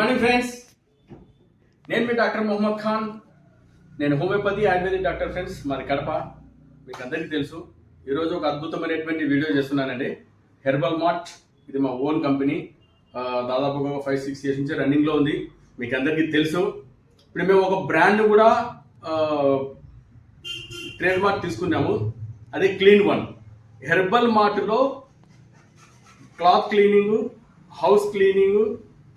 Friends నేను మీ doctor Mohammed Khan. నేను homeopathy ayurvedic doctor friends మరి కడప. మీకు అందరికీ తెలుసు. ఈరోజు ఒక అద్భుతమైనటువంటి వీడియో చేస్తున్నానండి. హెర్బల్ మార్ట్ ఇది మా ఓన్ కంపెనీ. దాదాపుగా ఒక ఫైవ్ సిక్స్ ఇయర్స్ నుంచి రన్నింగ్లో ఉంది. మీకు అందరికీ తెలుసు. ఇప్పుడు మేము ఒక బ్రాండ్ కూడా ట్రేడ్ మార్క్ తీసుకున్నాము. అదే క్లీన్ వన్ హెర్బల్ మార్ట్లో క్లాత్ క్లీనింగ్ హౌస్ క్లీనింగ్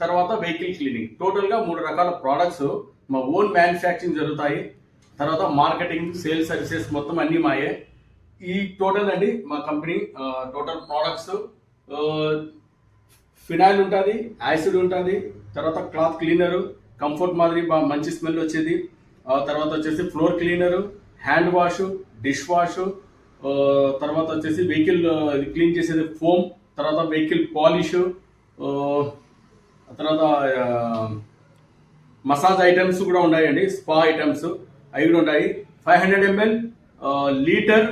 తర్వాత వెహికల్ క్లీనింగ్ టోటల్గా మూడు రకాల ప్రోడక్ట్స్ మా ఓన్ మ్యానుఫ్యాక్చరింగ్ జరుగుతాయి. తర్వాత మార్కెటింగ్ సేల్స్ సర్వీసెస్ మొత్తం అన్నీ మాయే. ఈ టోటల్ అండి మా కంపెనీ టోటల్ ప్రోడక్ట్స్ ఫినాయిల్ ఉంటుంది యాసిడ్ ఉంటుంది తర్వాత క్లాత్ క్లీనరు కంఫర్ట్ మాదిరి బాగా మంచి స్మెల్ వచ్చేది. తర్వాత వచ్చేసి floor cleaner hand wash dish wash తర్వాత వచ్చేసి వెహికల్ క్లీన్ చేసేది ఫోమ్ తర్వాత వెహికల్ పాలిష్ తర్వాత మసాజ్ ఐటమ్స్ కూడా ఉన్నాయండి. స్పా ఐటమ్స్ అవి కూడా ఉన్నాయి. Five hundred ML litre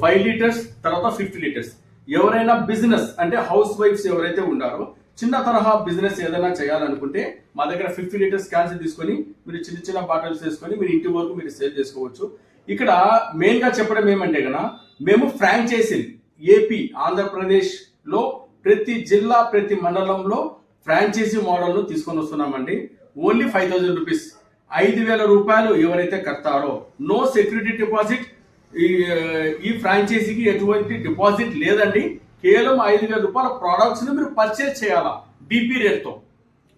five litres తర్వాత ఫిఫ్టీ లీటర్స్. ఎవరైనా బిజినెస్ అంటే హౌస్ వైఫ్స్ ఎవరైతే ఉన్నారో చిన్న తరహా బిజినెస్ ఏదైనా చేయాలనుకుంటే మా దగ్గర ఫిఫ్టీ లీటర్స్ క్యాన్స్ తీసుకొని మీరు చిన్న చిన్న బాటిల్స్ వేసుకొని మీరు ఇంటి వరకు మీరు సేల్ చేసుకోవచ్చు. ఇక్కడ మెయిన్గా చెప్పడం ఏమంటే కదా మేము ఫ్రాంచైజీ ఏపీ ఆంధ్రప్రదేశ్లో ప్రతి జిల్లా ప్రతి మండలంలో ఫ్రాంచైజీ మోడల్ను తీసుకొని వస్తున్నామండి. Only five thousand rupees. ఐదు వేల రూపాయలు ఎవరైతే కడతారో నో సెక్యూరిటీ డిపాజిట్. ఈ ఫ్రాంచైజీకి ఎటువంటి డిపాజిట్ లేదండి. కేవలం ఐదు వేల రూపాయల ప్రోడక్ట్స్ని మీరు పర్చేజ్ చేయాలా? బీపీ రేట్తో.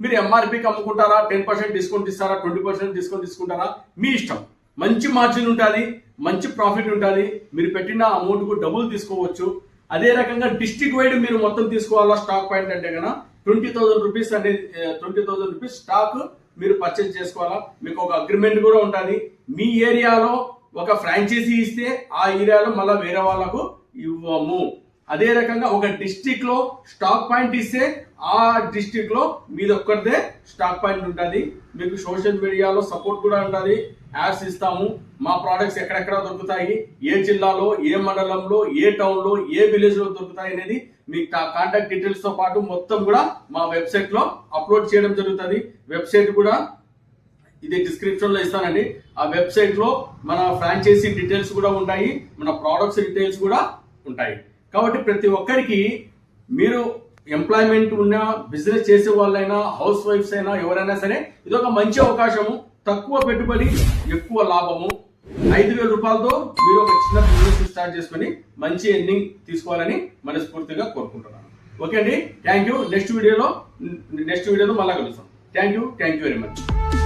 మీరు ఎంఆర్పీకి అమ్ముకుంటారా? టెన్ పర్సెంట్ డిస్కౌంట్ ఇస్తారా? ట్వంటీ పర్సెంట్ డిస్కౌంట్ తీసుకుంటారా? మీ ఇష్టం. మంచి మార్జిన్ ఉంటుంది మంచి ప్రాఫిట్ ఉంటుంది. మీరు పెట్టిన అమౌంట్కు డబుల్ తీసుకోవచ్చు. అదే రకంగా డిస్టిక్ వైడ్ మీరు మొత్తం తీసుకోవాలా? స్టాక్ పాయింట్ అంటే కనుక ట్వంటీ థౌసండ్ రూపీస్ అంటే ట్వంటీ థౌసండ్ రూపీస్ స్టాక్ మీరు పర్చేజ్ చేసుకోవాలా? మీకు ఒక అగ్రిమెంట్ కూడా ఉంటుంది. మీ ఏరియాలో ఒక ఫ్రాంచైజీ ఇస్తే ఆ ఏరియాలో మళ్ళీ వేరే వాళ్ళకు ఇవ్వము. అదే రకంగా ఒక డిస్టిక్లో స్టాక్ పాయింట్ ఇస్తే ఆ డిస్టిక్లో మీది స్టాక్ పాయింట్ ఉంటుంది. మీకు సోషల్ మీడియాలో సపోర్ట్ కూడా ఉంటుంది. యాడ్స్ ఇస్తాము. మా ప్రోడక్ట్స్ ఎక్కడెక్కడ దొరుకుతాయి? ఏ జిల్లాలో ఏ మండలంలో ఏ టౌన్లో ఏ విలేజ్లో దొరుకుతాయి అనేది మీ కాంటాక్ట్ డీటెయిల్స్తో పాటు మొత్తం కూడా మా వెబ్సైట్లో అప్లోడ్ చేయడం జరుగుతుంది. వెబ్సైట్ కూడా ఇది డిస్క్రిప్షన్లో ఇస్తానండి. ఆ వెబ్సైట్లో మన ఫ్రాంచైజీ డీటెయిల్స్ కూడా ఉంటాయి. మన ప్రోడక్ట్స్ డీటెయిల్స్ కూడా ఉంటాయి. కాబట్టి ప్రతి ఒక్కరికి మీరు ఎంప్లాయ్మెంట్ ఉన్న బిజినెస్ చేసే వాళ్ళైనా హౌస్ వైఫ్స్ అయినా ఎవరైనా సరే ఇది ఒక మంచి అవకాశము. తక్కువ పెట్టుబడి ఎక్కువ లాభము. ఐదు వేల రూపాయలతో మీరు ఒక చిన్న బిజినెస్ స్టార్ట్ చేసుకొని మంచి ఎర్నింగ్ తీసుకోవాలని మనస్ఫూర్తిగా కోరుకుంటున్నాను. ఓకే అండి? థ్యాంక్ యూ నెక్స్ట్ వీడియోలో నెక్స్ట్ వీడియోలో మళ్ళీ కలుస్తాం thank you thank you very much